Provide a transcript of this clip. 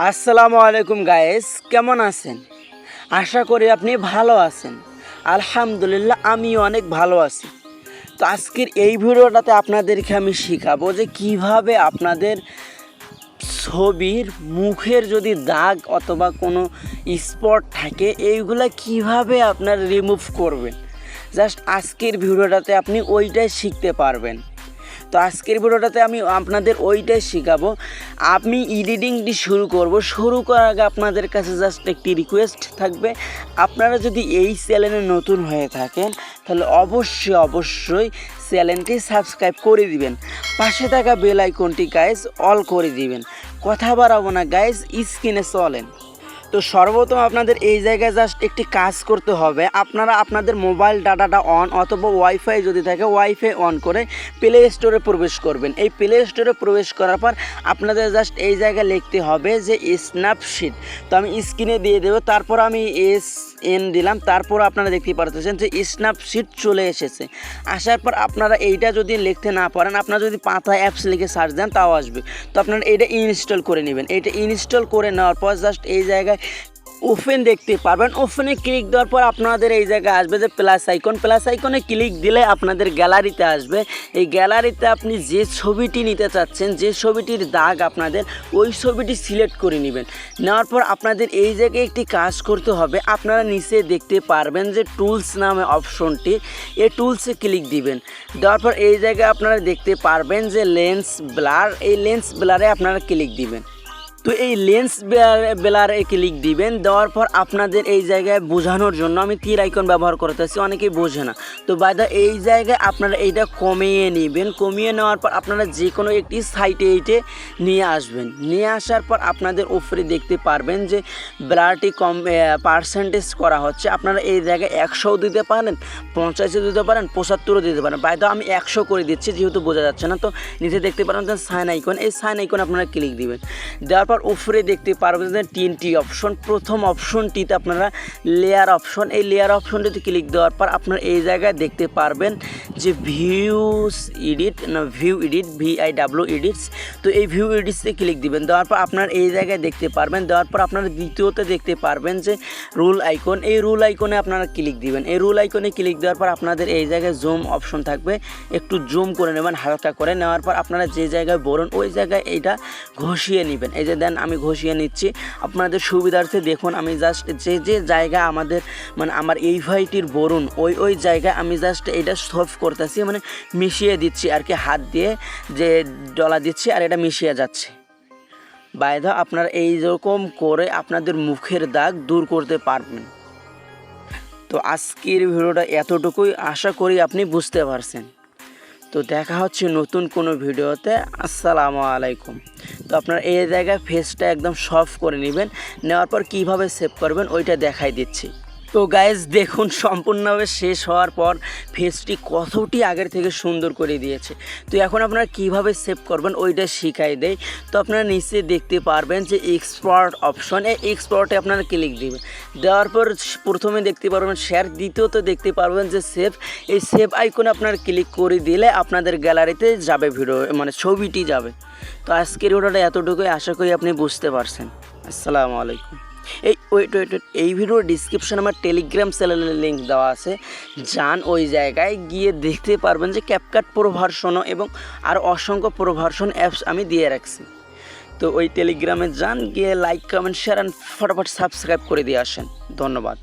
আসসালামু আলাইকুম গায়েস, কেমন আছেন? আশা করি আপনি ভালো আছেন। আলহামদুলিল্লাহ, আমিও অনেক ভালো আছি। তো আজকের এই ভিডিওটাতে আপনাদেরকে আমি শেখাবো যে কীভাবে আপনাদের ছবির মুখের যদি দাগ অথবা কোনো স্পট থাকে, এইগুলা কীভাবে আপনার রিমুভ করবেন? জাস্ট আজকের ভিডিওটাতে আপনি ওইটাই শিখতে পারবেন। তো আজকের ভিডিওটাতে আমি আপনাদের ওইটাই শেখাবো। আমি এডিটিংটি শুরু করব। শুরু করার আগে আপনাদের কাছে জাস্ট একটি রিকোয়েস্ট থাকবে। আপনারা যদি এই চ্যানেলে নতুন হয়ে থাকেন, তাহলে অবশ্যই অবশ্যই চ্যানেলটি সাবস্ক্রাইব করে দিবেন। পাশে থাকা বেল আইকনটি গাইজ অল করে দিবেন। কথা বাড়াবো না গাইজ স্ক্রিনে চলেন। তো সর্বপ্রথম আপনাদের এই জায়গায় জাস্ট একটি কাজ করতে হবে। আপনারা আপনাদের মোবাইল ডাটাটা অন অথবা ওয়াইফাই যদি থাকে ওয়াইফাই অন করে প্লে স্টোরে প্রবেশ করবেন। এই প্লে স্টোরে প্রবেশ করার পর আপনাদের জাস্ট এই জায়গায় লিখতে হবে যে স্ন্যাপশিট তো আমি স্ক্রিনে দিয়ে দেবো, তারপর আমি এস এন দিলাম তারপর আপনারা দেখতে পারতেছেন যে স্ন্যাপশিট চলে এসেছে। আসার পর আপনারা এইটা যদি লিখতে না পারেন, আপনারা যদি পাতা অ্যাপস লিখে সার্চ দেন, তাও আসবে। তো আপনারা এটা ইনস্টল করে নেবেন। এটা ইনস্টল করে নেওয়ার পর জাস্ট এই জায়গায় ওপেন দেখতে পারবেন। ওপেনে ক্লিক দেওয়ার পর আপনাদের এই জায়গায় আসবে যে প্লাস আইকন প্লাস আইকনে ক্লিক দিলে আপনাদের গ্যালারিতে আসবে। এই গ্যালারিতে আপনি যে ছবিটি নিতে চাচ্ছেন, যে ছবিটির দাগ আপনাদের, ওই ছবিটি সিলেক্ট করে নেবেন। নেওয়ার পর আপনাদের এই জায়গায় একটি কাজ করতে হবে। আপনারা নিচে দেখতে পারবেন যে টুলস নামে অপশনটি এই টুলসে ক্লিক দিবেন। দেওয়ার পর এই জায়গায় আপনারা দেখতে পারবেন যে লেন্স ব্লার এই লেন্স ব্লারে আপনারা ক্লিক দিবেন। তো এই লেন্স বেলারে ক্লিক দিবেন। দেওয়ার পর আপনাদের এই জায়গায় বোঝানোর জন্য আমি তীর আইকন ব্যবহার করতেছি, অনেকেই বোঝে না। তো বাইদা এই জায়গায় আপনারা এইটা কমিয়ে নেবেন। কমিয়ে নেওয়ার পর আপনারা যে কোনো একটি সাইটে এইটে নিয়ে আসবেন। নিয়ে আসার পর আপনাদের উপরে দেখতে পারবেন যে ব্লারটি কম পার্সেন্টেজ করা হচ্ছে। আপনারা এই জায়গায় একশোও দিতে পারেন, পঞ্চাশও দিতে পারেন, পঁচাত্তরও দিতে পারেন। বাইদা আমি একশো করে দিচ্ছি, যেহেতু বোঝা যাচ্ছে না, তো নিচে দেখতে পারেন সাইন আইকন এই সাইন আইকন আপনারা ক্লিক দিবেন। দেওয়ার পর উপরে দেখতে পারবেন যে তিনটি অপশন প্রথম অপশনটিতে আপনারা লেয়ার অপশন এই লেয়ার অপশনটিতে ক্লিক দেওয়ার পর আপনারা এই জায়গায় দেখতে পারবেন যে ভিউস এডিট না view edit V I W edits তো এই ভিউ এডিটসে ক্লিক দিবেন। দেওয়ার পর আপনার এই জায়গায় দেখতে পারবেন। দেওয়ার পর আপনারা দ্বিতীয়তে দেখতে পারবেন যে রুল আইকন এই রুল আইকনে আপনারা ক্লিক দিবেন। এই রুল আইকনে ক্লিক দেওয়ার পর আপনাদের এই জায়গায় জুম অপশন থাকবে। একটু জুম করে নেবেন, হালকা করে। নেওয়ার পর আপনারা যে জায়গায় বলুন, ওই জায়গায় এইটা ঘষিয়ে নেবেন। এই যে দেন, আমি ঘষিয়ে নিচ্ছি। আপনাদের সুবিধার্থে দেখুন, আমি জাস্ট যে যে জায়গায় আমাদের মানে আমার এই ভাইটির বরুণ, ওই ওই জায়গায় আমি জাস্ট এটা সলভ করতেছি মানে মিশিয়ে দিচ্ছি আর কি, হাত দিয়ে যে ডলা দিচ্ছি আর এটা মিশিয়ে যাচ্ছে। বাইধা আপনারা এই রকম করে আপনাদের মুখের দাগ দূর করতে পারবেন। তো আজকের ভিডিওটা এতটুকুই, আশা করি আপনি বুঝতে পারছেন। তো দেখা হচ্ছে নতুন কোনো ভিডিওতে। আসসালামু আলাইকুম। তো আপনারা এই জায়গায় ফেসটা একদম সফট করে নেবেন, নেওয়ার পর কীভাবে সেভ করবেন ওইটা দেখাই দিচ্ছি। তো গাইজ দেখুন, সম্পূর্ণভাবে শেষ হওয়ার পর ফেসটি কতটি আগের থেকে সুন্দর করে দিয়েছে। তো এখন আপনারা কীভাবে সেভ করবেন, ওইটা শিখাই দেয় তো আপনারা নিচে দেখতে পারবেন যে এক্সপার্ট অপশন এই এক্সপার্টে আপনারা ক্লিক দিবেন। দেওয়ার পর প্রথমে দেখতে পারবেন শেয়ার দ্বিতীয়ত দেখতে পারবেন যে সেভ এই সেভ আইকনে আপনার ক্লিক করে দিলে আপনাদের গ্যালারিতে যাবে ভিডিও মানে ছবিটি যাবে। তো আজকের ভিডিওটা এতটুকুই, আশা করি আপনি বুঝতে পারছেন। আসসালামু আলাইকুম। এই ওয়েট ওয়েট ওয়েট এই ভিডিওর ডিসক্রিপশানে আমার টেলিগ্রাম চ্যানেলের লিঙ্ক দেওয়া আছে। যান ওই জায়গায় গিয়ে দেখতে পারবেন যে ক্যাপকাট প্রো ভার্সনও এবং আর অসংখ্য প্রো ভার্সন অ্যাপস আমি দিয়ে রাখছি। তো ওই টেলিগ্রামে যান গিয়ে লাইক কমেন্ট শেয়ার অ্যান্ড ফটাফট সাবস্ক্রাইব করে দিয়ে আসেন। ধন্যবাদ।